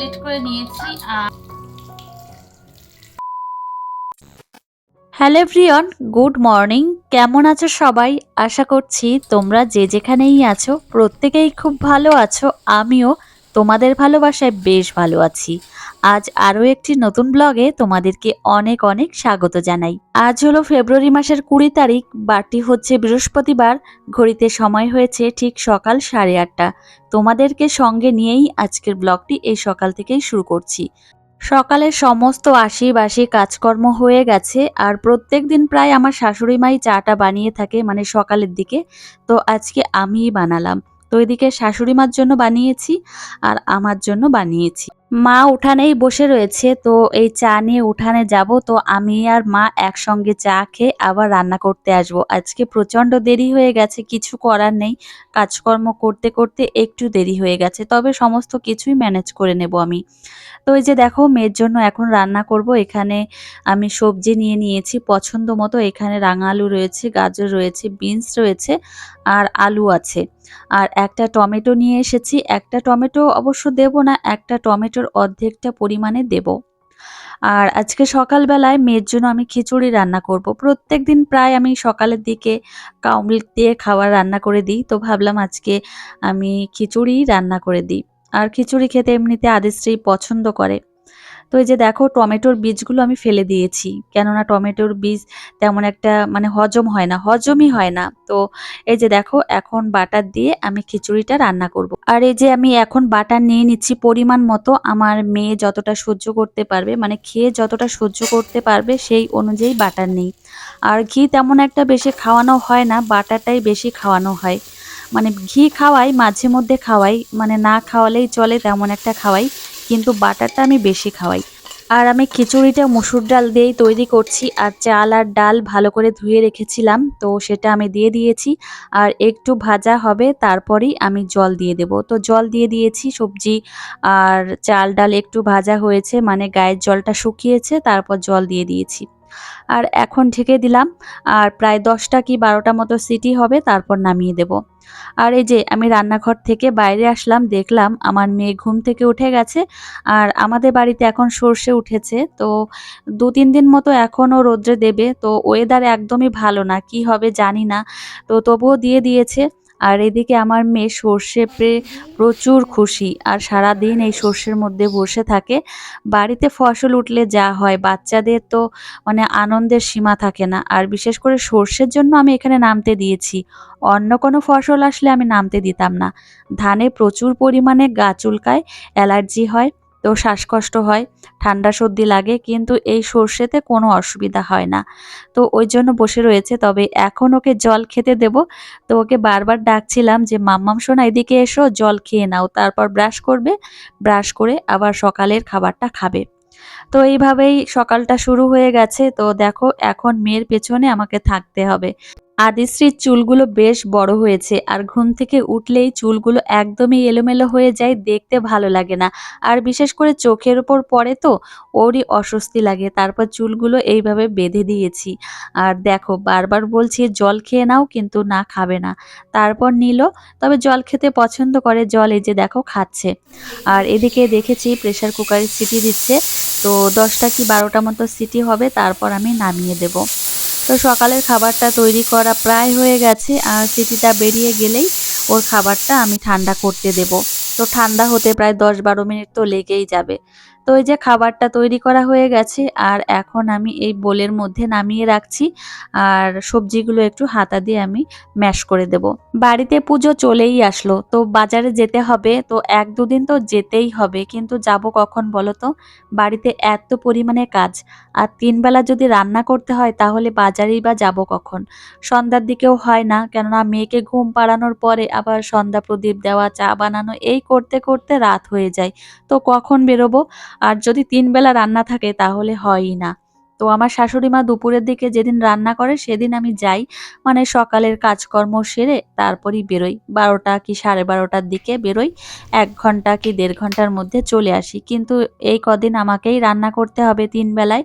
Complete করে নিয়েছি hello everyone good morning. কেমন আছো সবাই? আশা করছি তোমরা যে যেখানেই আছো, প্রত্যেকেই খুব ভালো আছো। আমিও তোমাদের ভালোবাসায় বেশ ভালো আছি। আজ আরও একটি নতুন ব্লগে তোমাদেরকে অনেক অনেক স্বাগত জানাই। আজ হলো ফেব্রুয়ারি মাসের কুড়ি তারিখ, বারটি হচ্ছে বৃহস্পতিবার, ঘড়িতে সময় হয়েছে ঠিক সকাল সাড়ে আটটা। তোমাদেরকে সঙ্গে নিয়েই আজকের ব্লগটি এই সকাল থেকেই শুরু করছি। সকালের সমস্ত আশি বাসি কাজকর্ম হয়ে গেছে আর প্রত্যেক দিন প্রায় আমার শাশুড়ি মাই চাটা বানিয়ে থাকে মানে সকালের দিকে, তো আজকে আমিই বানালাম। তো এদিকে শাশুড়ি মার জন্য বানিয়েছি আর আমার জন্য বানিয়েছি। মা উঠানেই বসে রয়েছে, তো এই চা নিয়ে উঠানে যাব। তো আমি আর মা একসঙ্গে চা খেয়ে আবার রান্না করতে আসব। আজকে প্রচণ্ড দেরি হয়ে গেছে, কিছু করার নেই। কাজকর্ম করতে করতে একটু দেরি হয়ে গেছে, তবে সমস্ত কিছুই ম্যানেজ করে নেব আমি। তো এই যে দেখো, মেয়ের জন্য এখন রান্না করব। এখানে আমি সবজি নিয়ে নিয়েছি, পছন্দ মতো এখানে রাঙা আলু রয়েছে, গাজর রয়েছে, বিনস রয়েছে, আর আলু আছে। আর একটা টমেটো নিয়ে এসেছি। একটা টমেটো অবশ্য দেব না, একটা টমেটোর অর্ধেকটা পরিমাণে দেব। আর আজকে সকালবেলায় মেয়ের জন্য আমি খিচুড়ি রান্না করব। প্রত্যেক দিন প্রায় আমি সকালের দিকে কাউমিল্ক দিয়ে খাবার রান্না করে দিই। তো ভাবলাম আজকে আমি খিচুড়ি রান্না করে দিই। আর খিচুড়ি খেতে এমনিতে আদিশ্রী পছন্দ করে। তো এই যে দেখো টমেটোর বীজগুলো আমি ফেলে দিয়েছি। কেননা টমেটোর বীজ তেমন একটা মানে হজম হয় না, হজমই হয় না। তো এই যে দেখো এখন বাটার দিয়ে আমি খিচুড়িটা রান্না করব। আর এই যে আমি এখন বাটার নিয়ে নিচ্ছি পরিমাণ মতো, আমার মেয়ে যতটা সহ্য করতে পারবে মানে খেয়ে যতটা সহ্য করতে পারবে সেই অনুযায়ী বাটার নেই। আর ঘি তেমন একটা বেশি খাওয়ানো হয় না, বাটারটাই বেশি খাওয়ানো হয়। মানে ঘি খাওয়াই, মাঝে মধ্যে খাওয়াই মানে না খাওয়ালেই চলে, তেমন একটা খাওয়াই। কিন্তু বাটারটা আমি বেশি খাওয়াই। আর আমি খিচুড়িটা মুসুর ডাল দিয়েই তৈরি করছি আর চাল আর ডাল ভালো করে ধুয়ে রেখেছিলাম, তো সেটা আমি দিয়ে দিয়েছি। আর একটু ভাজা হবে, তারপরেই আমি জল দিয়ে দেব। তো জল দিয়ে দিয়েছি, সবজি আর চাল ডাল একটু ভাজা হয়েছে মানে গায়ের জলটা শুকিয়েছে, তারপর জল দিয়ে দিয়েছি। আর এখন ঢেকে দিলাম। আর প্রায় দশটা কি বারোটা মতো সিটি হবে, তারপর নামিয়ে দেব। আর এই যে আমি রান্নাঘর থেকে বাইরে আসলাম, দেখলাম আমার মেয়ে ঘুম থেকে উঠে গেছে আর আমাদের বাড়িতে এখন সর্ষে উঠেছে। তো দু তিন দিন মতো এখনও রোদ্রে দেবে, তো ওয়েদার একদমই ভালো না, কি হবে জানি না। তো তবুও দিয়ে দিয়েছে। আর এদিকে আমার মেয়ে সর্ষে পেয়ে প্রচুর খুশি আর সারা দিন এই সর্ষের মধ্যে বসে থাকে। বাড়িতে ফসল উঠলে যা হয়, বাচ্চাদের তো মানে আনন্দের সীমা থাকে না। আর বিশেষ করে সর্ষের জন্য আমি এখানে নামতে দিয়েছি। অন্য কোনো ফসল আসলে আমি নামতে দিতাম না। ধানে প্রচুর পরিমাণে গা চুলকায়, অ্যালার্জি হয়। তো শ্বাসকষ্ট হয়, ঠান্ডা সর্দি লাগে, কিন্তু এই সর্ষেতে কোনো অসুবিধা হয় না। তো ওই জন্য বসে রয়েছে, তবে এখন ওকে জল খেতে দেব। তো ওকে বারবার ডাকছিলাম যে, মাম্মাম, সোনা, এদিকে এসো, জল খেয়ে নাও। তারপর ব্রাশ করবে, ব্রাশ করে আবার সকালের খাবারটা খাবে। তো এইভাবেই সকালটা শুরু হয়ে গেছে। তো দেখো, এখন মেয়ের পেছনে আমাকে থাকতে হবে। আদিশ্রীর চুলগুলো বেশ বড় হয়েছে আর ঘুম থেকে উঠলেই চুলগুলো একদমই এলোমেলো হয়ে যায়, দেখতে ভালো লাগে না। আর বিশেষ করে চোখের ওপর পড়ে তো, ওরই অস্বস্তি লাগে। তারপর চুলগুলো এইভাবে বেঁধে দিয়েছি। আর দেখো, বারবার বলছি, জল খেয়ে নাও, কিন্তু না খাবে না। তারপর নিল, তবে জল খেতে পছন্দ করে। জল এই যে দেখো, খাচ্ছে। আর এদিকে দেখেছি প্রেশার কুকারে সিটি দিচ্ছে। তো দশটা কি বারোটা মতো সিটি হবে, তারপর আমি নামিয়ে দেব। তো সকালের খাবারটা তৈরি করা প্রায় হয়ে গেছে, আর সিটিটা বেরিয়ে গেলেই ওর খাবারটা আমি ঠান্ডা করতে দেব। তো ঠান্ডা হতে প্রায় দশ বারো মিনিট তো লেগেই যাবে। তো এই যে খাবারটা তৈরি করা হয়ে গেছে, আর এখন আমি এই বোলের মধ্যে নামিয়ে রাখছি, আর সবজিগুলো একটু হাতা দিয়ে আমি ম্যাশ করে দেব। বাড়িতে পুজো চলেই আসলো, তো বাজারে যেতে হবে, তো এক দুদিন তো যেতেই হবে, কিন্তু যাব কখন বলো তো? বাড়িতে এত পরিমাণে কাজ, আর তিনবেলা যদি রান্না করতে হয়, তাহলে বাজারেই বা যাব কখন? সন্ধ্যার দিকেও হয় না, কেননা মেয়েকে ঘুম পাড়ানোর পরে আবার সন্ধ্যা প্রদীপ দেওয়া, চা বানানো, এই করতে করতে রাত হয়ে যায়, তো কখন বেরোবো? আর যদি তিন বেলা রান্না থাকে তাহলে হয়ই না। তো আমার শাশুড়ি মা দুপুরের দিকে যেদিন রান্না করে সেদিন আমি যাই। মানে সকালের কাজকর্ম সেরে তারপরই বেরোই। বারোটা কি সাড়ে বারোটার দিকে বেরোই। এক ঘণ্টা কি দেড় ঘণ্টার মধ্যে চলে আসি। কিন্তু এই কদিন আমাকেই রান্না করতে হবে তিন বেলায়।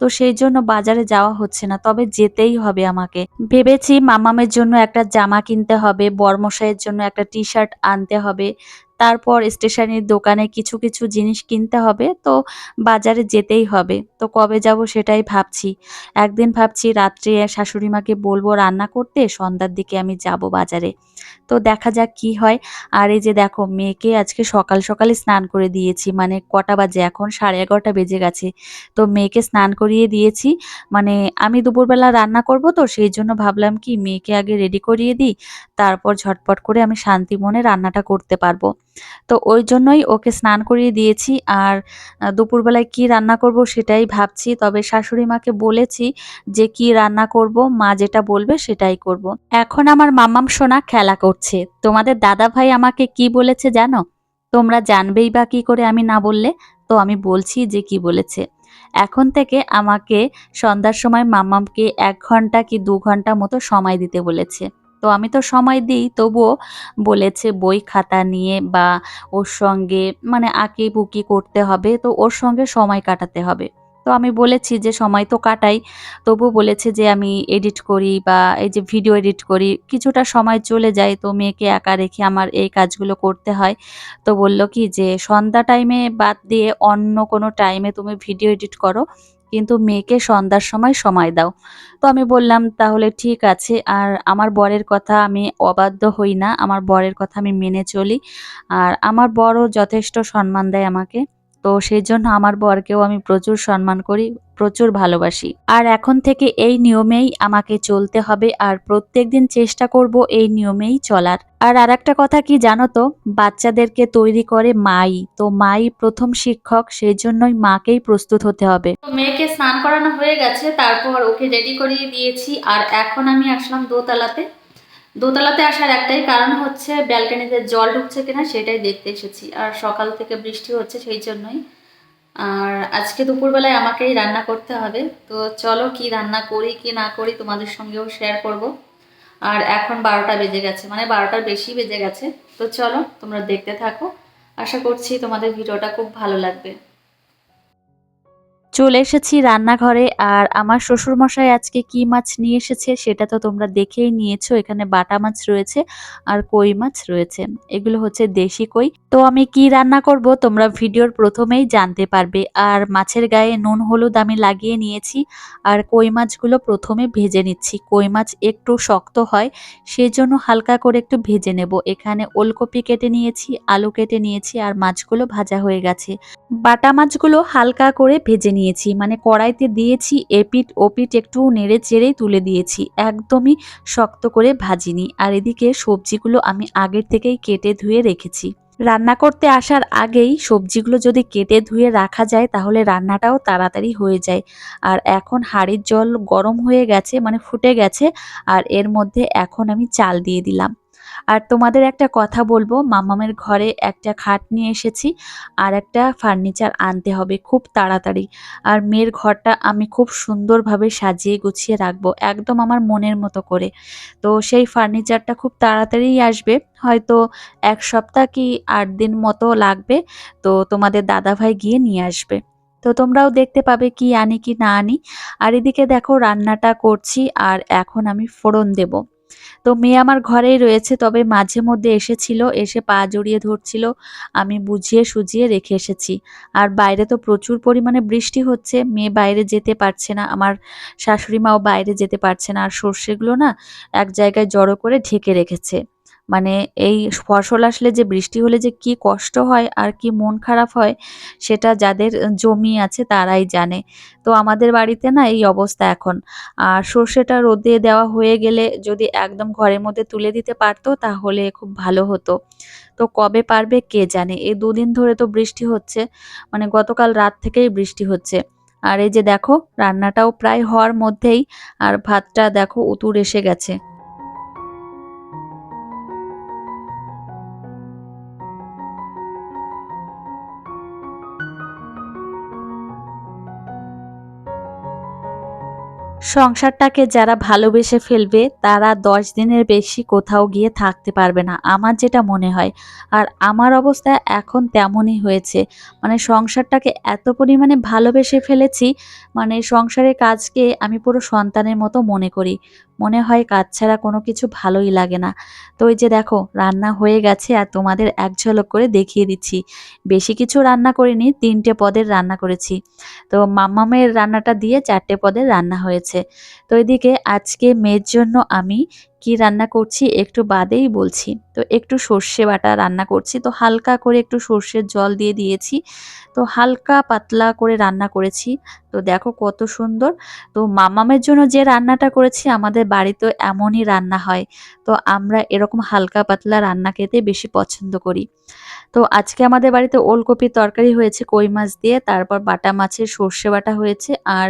তো সেই জন্য বাজারে যাওয়া হচ্ছে না। তবে যেতেই হবে আমাকে। ভেবেছি মামামের জন্য একটা জামা কিনতে হবে, বরমশাইয়ের জন্য একটা টি শার্ট আনতে হবে। তারপর স্টেশনের দোকানে কিছু কিছু জিনিস কিনতে হবে, তো বাজারে যেতেই হবে। তো কবে যাব সেটাই ভাবছি। একদিন ভাবছি রাত্রে শাশুড়ি মাকে বলব রান্না করতে, সন্ধ্যার দিকে আমি যাব বাজারে। তো দেখা যাক কি হয়। আর এই যে দেখো, মেয়েকে আজকে সকাল সকালে স্নান করে দিয়েছি মানে কটা বাজে? এখন সাড়ে এগারোটা বেজে গেছে। তো মেয়েকে স্নান করিয়ে দিয়েছি। মানে আমি দুপুরবেলা রান্না করব তো, সেই জন্য ভাবলাম কি, মেয়েকে আগে রেডি করিয়ে দিই, তারপর ঝটপট করে আমি শান্তি মনে রান্নাটা করতে পারব। তো ওই জন্যই ওকে স্নান করিয়ে দিয়েছি। আর দুপুরবেলায় কি রান্না করব সেটাই ভাবছি। তবে শাশুড়ি মাকে বলেছি যে কি রান্না করব, মা যেটা বলবে সেটাই করব। এখন আমার মাম্মাম সোনা খেলা করছে। তোমাদের দাদা ভাই আমাকে কি বলেছে জানো? তোমরা জানবেই বা কি করে আমি না বললে, তো আমি বলছি যে কি বলেছে। এখন থেকে আমাকে সন্ধ্যার সময় মাম্মামকে এক ঘণ্টা কি দু ঘণ্টা মতো সময় দিতে বলেছে। তো আমি তো সময় দিই, তবুও বলেছে বই খাতা নিয়ে বা ওর সঙ্গে মানে আঁকি বুকি করতে হবে, তো ওর সঙ্গে সময় কাটাতে হবে। তো আমি বলেছি যে সময় তো কাটাই তবু বলেছে যে আমি এডিট করি বা এই যে ভিডিও এডিট করি, কিছুটা সময় চলে যায় তো মেয়েকে একা রেখে আমার এই কাজগুলো করতে হয়। তো বলল কি যে সন্ধ্যা টাইমে বাদ দিয়ে অন্য কোনো টাইমে তুমি ভিডিও এডিট করো কিন্তু মেয়েকে সন্ধ্যার সময় সময় দাও। তো আমি বললাম, তাহলে ঠিক আছে, আর আমার বরের কথা আমি অবাধ্য হই না। আমার বরের কথা আমি মেনে চলি। আর আমার বরও যথেষ্ট সম্মান দেয় আমাকে। তো সেই জন্য আমার বরকেও আমি প্রচুর সম্মান করি, প্রচুর ভালোবাসি। আর এখন থেকে এই নিয়মেই আমাকে চলতে হবে আর প্রত্যেকদিন চেষ্টা করব এই নিয়মেই চলার। আর আর একটা কথা কি জানো তো? বাচ্চাদেরকে তৈরি করে মাই। তো মাই প্রথম শিক্ষক সেই জন্যই মাকেই প্রস্তুত হতে হবে। মেয়েকে স্নান করানো হয়ে গেছে, তারপর ওকে রেডি করিয়ে দিয়েছি। আর এখন আমি আসলাম দোতলাতে। দোতলাতে আসার একটাই কারণ হচ্ছে ব্যালকনিতে জল ঢুকছে কিনা সেটাই দেখতে এসেছি। আর সকাল থেকে বৃষ্টি হচ্ছে সেই জন্যই। আর আজকে দুপুরবেলায় আমাকেই রান্না করতে হবে। তো চলো কি রান্না করি, কি না করি তোমাদের সঙ্গেও শেয়ার করব। আর এখন বারোটা বেজে গেছে মানে বারোটার বেশি বেজে গেছে। তো চলো তোমরা দেখতে থাকো। আশা করছি তোমাদের ভিডিওটা খুব ভালো লাগবে। চলে এসেছি রান্নাঘরে, আর আমার শ্বশুরমশাই আজকে কি মাছ নিয়ে এসেছে সেটা তো তোমরা দেখেই নিয়েছো, এখানে বাটা মাছ রয়েছে আর কই মাছ রয়েছে। এগুলো হচ্ছে দেশি কই। তো আমি কি রান্না করব তোমরা ভিডিওর প্রথমেই জানতে পারবে। আর মাছের গায়ে নুন হলুদ আমি লাগিয়ে নিয়েছি, আর কই মাছগুলো প্রথমে ভেজে নিচ্ছি। কই মাছ একটু শক্ত হয় সেই জন্য হালকা করে একটু ভেজে নেব। এখানে ওলকপি কেটে নিয়েছি, আলু কেটে নিয়েছি, আর মাছগুলো ভাজা হয়ে গেছে। বাটা মাছগুলো হালকা করে ভেজে নিয়েছি মানে কড়াইতে দিয়েছি এপিট ওপিট একটু নেড়ে চেড়েই তুলে দিয়েছি, একদমই শক্ত করে ভাজিনি। আর এদিকে সবজিগুলো আমি আগের থেকেই কেটে ধুয়ে রেখেছি। রান্না করতে আসার আগেই সবজিগুলো যদি কেটে ধুয়ে রাখা যায় তাহলে রান্নাটাও তাড়াতাড়ি হয়ে যায়। আর এখন হাঁড়ির জল গরম হয়ে গেছে মানে ফুটে গেছে, আর এর মধ্যে এখন আমি চাল দিয়ে দিলাম। আর তোমাদের একটা কথা বলব, মামামের ঘরে একটা খাট নিয়ে এসেছি আর একটা ফার্নিচার আনতে হবে খুব তাড়াতাড়ি। আর মেয়ের ঘরটা আমি খুব সুন্দরভাবে সাজিয়ে গুছিয়ে রাখব, একদম আমার মনের মতো করে। তো সেই ফার্নিচারটা খুব তাড়াতাড়িই আসবে, হয়তো এক সপ্তাহ কি আট দিন মতো লাগবে, তো তোমাদের দাদাভাই গিয়ে নিয়ে আসবে। তো তোমরাও দেখতে পাবে কি আনি কি না আনি। আর এদিকে দেখো রান্নাটা করছি আর এখন আমি ফোড়ন দেব। তো মেয়ে আমার ঘরেই রয়েছে, তবে মাঝে মধ্যে এসেছিল, এসে পা জড়িয়ে ধরছিল। আমি বুঝিয়ে সুজিয়ে রেখে এসেছি। আর বাইরে তো প্রচুর পরিমাণে বৃষ্টি হচ্ছে, মেয়ে বাইরে যেতে পারছে না, আমার শাশুড়ি মাও বাইরে যেতে পারছে না। আর সর্ষেগুলো না এক জায়গায় জড়ো করে ঢেকে রেখেছে। মানে এই ফসল আসলে যে বৃষ্টি হলে যে কি কষ্ট হয় আর কি মন খারাপ হয়, সেটা যাদের জমি আছে তারাই জানে। তো আমাদের বাড়িতে না এই অবস্থা এখন। আর সর্ষেটা রোদে দেওয়া হয়ে গেলে যদি একদম ঘরের মধ্যে তুলে দিতে পারতো তাহলে খুব ভালো হতো। তো কবে পারবে কে জানে? এই দুদিন ধরে তো বৃষ্টি হচ্ছে মানে গতকাল রাত থেকেই বৃষ্টি হচ্ছে। আর এই যে দেখো, রান্নাটাও প্রায় হওয়ার মধ্যেই আর ভাতটা দেখো উতুর এসে গেছে। সংসারটাকে যারা ভালোবেসে ফেলবে, তারা দশ দিনের বেশি কোথাও গিয়ে থাকতে পারবে না, আমার যেটা মনে হয়। আর আমার অবস্থা এখন তেমনই হয়েছে। মানে সংসারটাকে এত পরিমাণে ভালোবেসে ফেলেছি মানে সংসারের কাজকে আমি পুরো সন্তানের মতো মনে করি। মনে হয় কাজ ছাড়া কোনো কিছু ভালোই লাগে না। তো ওই যে দেখো, রান্না হয়ে গেছে আর তোমাদের এক ঝলক করে দেখিয়ে দিচ্ছি। বেশি কিছু রান্না করিনি, তিনটে পদের রান্না করেছি। তো মাম্মামের রান্নাটা দিয়ে চারটে পদের রান্না হয়েছে। তো এদিকে আজকে মেয়ের জন্য আমি কি রান্না করছি একটু বাদেই বলছি। তো একটু সর্ষে বাটা রান্না করছি। তো হালকা করে একটু সর্ষের জল দিয়ে দিয়েছি। তো হালকা পাতলা করে রান্না করেছি। তো দেখো কত সুন্দর। তো মামামের জন্য যে রান্নাটা করেছি, আমাদের বাড়িতে এমনই রান্না হয়। তো আমরা এরকম হালকা পাতলা রান্না খেতে বেশি পছন্দ করি। তো আজকে আমাদের বাড়িতে ওলকপির তরকারি হয়েছে কই মাছ দিয়ে। তারপর বাটা মাছের সর্ষে বাটা হয়েছে আর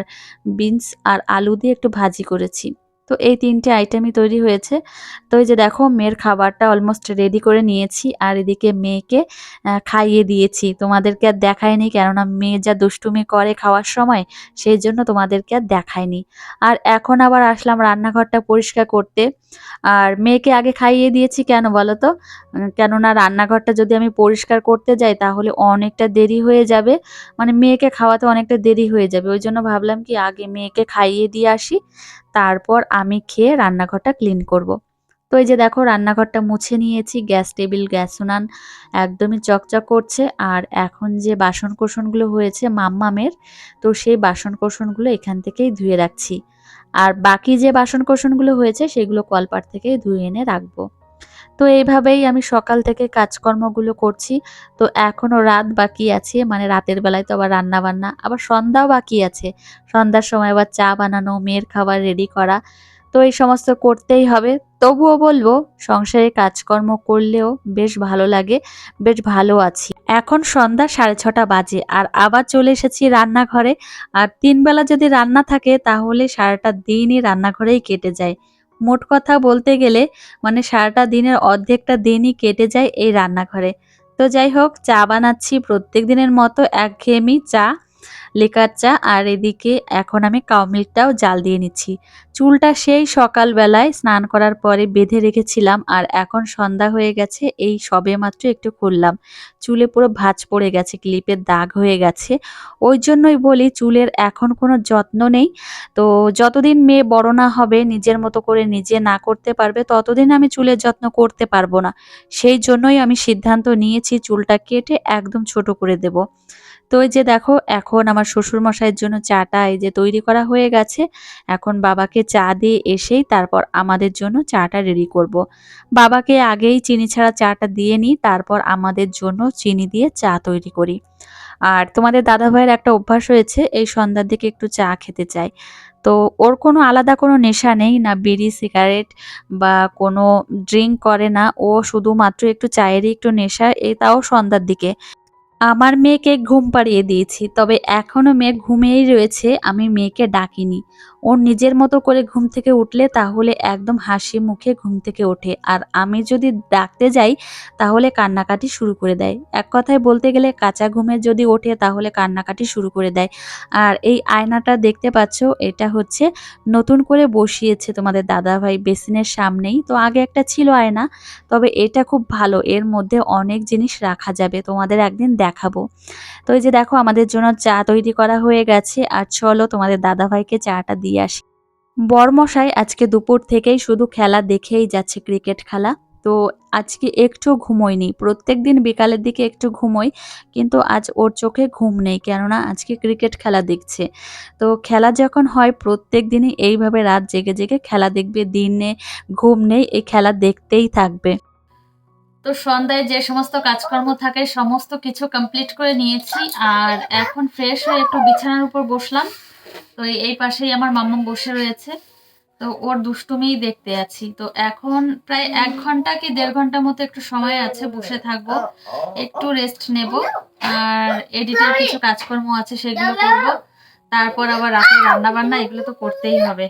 বিনস আর আলু দিয়ে একটু ভাজি করেছি। তো এই তিনটে আইটেমই তৈরি হয়েছে। তো এই যে দেখো, মেয়ের খাবারটা অলমোস্ট রেডি করে নিয়েছি আর এদিকে মেয়েকে খাইয়ে দিয়েছি। তোমাদেরকে আর দেখায়নি কেননা মেয়ে যা দুষ্টুমি করে খাওয়ার সময়, সেই জন্য তোমাদেরকে আর দেখায়নি আর এখন আবার আসলাম রান্নাঘরটা পরিষ্কার করতে। আর মেয়েকে আগে খাইয়ে দিয়েছি কেন বলো তো? কেননা রান্নাঘরটা যদি আমি পরিষ্কার করতে যাই, তাহলে অনেকটা দেরি হয়ে যাবে। মানে মেয়েকে খাওয়াতে অনেকটা দেরি হয়ে যাবে। ওই জন্য ভাবলাম কি, আগে মেয়েকে খাইয়ে দিয়ে আসি। তারপর আমি খেয়ে রান্নাঘরটা ক্লিন করব। তো এই যে দেখো, রান্নাঘরটা মুছে নিয়েছি গ্যাস টেবিল গ্যাস উনান একদমই চকচক করছে। আর এখন যে বাসন কোষণগুলো হয়েছে মাম্মামের, তো সেই বাসন কোষণগুলো এখান থেকেই ধুয়ে রাখছি। আর বাকি যে বাসন কোষণগুলো হয়েছে, সেগুলো কলপাট থেকেই ধুয়ে এনে রাখব। তো এইভাবেই আমি সকাল থেকে কাজকর্মগুলো করছি। তো এখনও রাত বাকি আছে মানে রাতের বেলায় তো আবার রান্না বান্না আবার সন্ধ্যাও বাকি আছে। সন্ধ্যার সময় আবার চা বানানো, মেয়ের খাবার রেডি করা। তো এই সমস্ত করতেই হবে। তবুও বলব, সংসারে কাজকর্ম করলেও বেশ ভালো লাগে, বেশ ভালো আছি। এখন সন্ধ্যা সাড়ে ছটা বাজে, আর আবার চলে এসেছি রান্নাঘরে। আর তিন বেলা যদি রান্না থাকে, তাহলে সারাটা দিনই রান্নাঘরেই কেটে যায়। মোট কথা বলতে গেলে মানে সারাটা দিনের অর্ধেকটা দিনই কেটে যায় এই রান্নাঘরে। তো যাই হোক, চা বানাচ্ছি প্রত্যেক দিনের মতো একঘেয়েমি চা লিকার চা, আর এদিকে এখন আমি কাউ মিল্কটাও জাল দিয়ে নিচ্ছি। চুলটা সেই সকালবেলায় স্নান করার পরে বেঁধে রেখেছিলাম, আর এখন সন্ধ্যা হয়ে গেছে, এই সবে মাত্র একটু করলাম চুলে পুরো ভাঁজ পড়ে গেছে ক্লিপের দাগ হয়ে গেছে। ওই জন্যই বলি চুলের এখন কোনো যত্ন নেই। তো যতদিন মেয়ে বড় না হবে, নিজের মতো করে নিজে না করতে পারবে, ততদিন আমি চুলের যত্ন করতে পারব না। সেই জন্যই আমি সিদ্ধান্ত নিয়েছি চুলটা কেটে একদম ছোট করে দেব। তো এই যে দেখো, এখন আমার শ্বশুর মশাইয়ের জন্য চাটা এই যে তৈরি করা হয়ে গেছে। এখন বাবাকে চা দিয়ে এসেই তারপর আমাদের জন্য চাটা রেডি করব। বাবাকে আগেই চিনি ছাড়া চাটা দিয়ে নিই, তারপর আমাদের জন্য চিনি দিয়ে চা তৈরি করি। আর তোমাদের দাদা ভাইয়ের একটা অভ্যাস হয়েছে, এই সন্ধ্যার দিকে একটু চা খেতে চায় তো ওর কোনো আলাদা কোনো নেশা নেই, না বিড়ি, সিগারেট বা কোনো ড্রিঙ্ক করে না। ও শুধুমাত্র একটু চায়েরই একটু নেশা এই তাও সন্ধ্যার দিকে। আমার মেয়েকে ঘুম পাড়িয়ে দিয়েছি, তবে এখনও মেয়ে ঘুমিয়েই রয়েছে, আমি মেয়েকে ডাকিনি। ওর নিজের মতো করে ঘুম থেকে উঠলে তাহলে একদম হাসি মুখে ঘুম থেকে ওঠে, আর আমি যদি ডাকতে যাই তাহলে কান্নাকাটি শুরু করে দেয়। এক কথায় বলতে গেলে কাঁচা ঘুমে যদি ওঠে তাহলে কান্নাকাটি শুরু করে দেয়। আর এই আয়নাটা দেখতে পাচ্ছ, এটা হচ্ছে নতুন করে বসিয়েছে তোমাদের দাদাভাই বেসিনের সামনেই। তো আগে একটা ছিল আয়না, তবে এটা খুব ভালো, এর মধ্যে অনেক জিনিস রাখা যাবে, তোমাদের একদিন দেখাবো। তো এই যে দেখো, আমাদের জন্য চা তৈরি করা হয়ে গেছে। আর চলো তোমাদের দাদাভাইকে চাটা দিয়ে আসি। বরমশাই আজকে দুপুর থেকেই শুধু খেলা দেখেই যাচ্ছে ক্রিকেট খেলা। তো আজকে একটু ঘুমোয়নি প্রত্যেক দিন বিকালের দিকে একটু ঘুমোই, কিন্তু আজ ওর চোখে ঘুম নেই। কেননা আজকে ক্রিকেট খেলা দেখছে। তো খেলা যখন হয় প্রত্যেক দিনই এইভাবে রাত জেগে জেগে খেলা দেখবে। দিনে ঘুম নেই, এই খেলা দেখতেই থাকবে। তো সন্ধ্যায় যে সমস্ত কাজকর্ম থাকে, সমস্ত কিছু কমপ্লিট করে নিয়েছি আর এখন ফ্রেশ হয়ে একটু বিছানার উপর বসলাম। তো এই- পাশেই আমার মাম্মা বসে রয়েছে। তো ওর দুষ্টুমিই দেখতে আছি। তো এখন প্রায় এক ঘণ্টা কি দেড় ঘণ্টার মতো একটু সময় আছে, বসে থাকব, একটু রেস্ট নেব আর এডিটের কিছু কাজকর্ম আছে সেগুলো করব। তারপর আবার রাতে রান্না বান্না এগুলো তো করতেই হবে।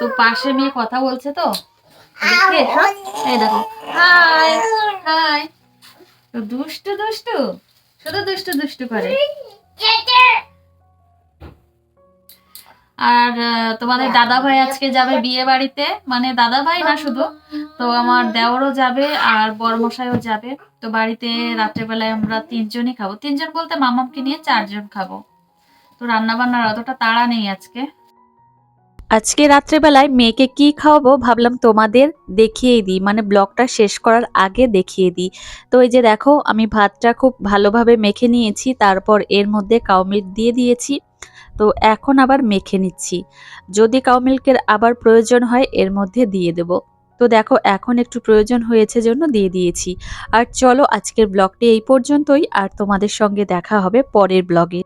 তো পাশে মেয়ে কথা বলছে তো? এই দেখো। হাই হাই। দুষ্টু দুষ্টু। শুধু দুষ্টু দুষ্টু করে। আর তোমাদের দাদা ভাই আজকে যাবে বিয়ে বাড়িতে। মানে দাদা ভাই না শুধু তো আমার দেওরও যাবে আর বরমশাইও যাবে। তো বাড়িতে রাত্রেবেলায় আমরা তিনজনই খাব। তিনজন বলতে মামামকে নিয়ে চারজন খাব। তো রান্না বান্নার অতটা তাড়া নেই আজকে। আজকে রাত্রেবেলায় মেয়েকে কি খাওয়াবো ভাবলাম তোমাদের দেখিয়ে দিই মানে ব্লগটা শেষ করার আগে দেখিয়ে দিই। তো এই যে দেখো, আমি ভাতটা খুব ভালোভাবে মেখে নিয়েছি, তারপর এর মধ্যে কাউ মিল্ক দিয়ে দিয়েছি। তো এখন আবার মেখে নিচ্ছি। যদি কাউ মিল্কের আবার প্রয়োজন হয়, এর মধ্যে দিয়ে দেব। তো দেখো, এখন একটু প্রয়োজন হয়েছে জন্য দিয়ে দিয়েছি। আর চলো আজকের ব্লগটি এই পর্যন্তই, আর তোমাদের সঙ্গে দেখা হবে পরের ব্লগে।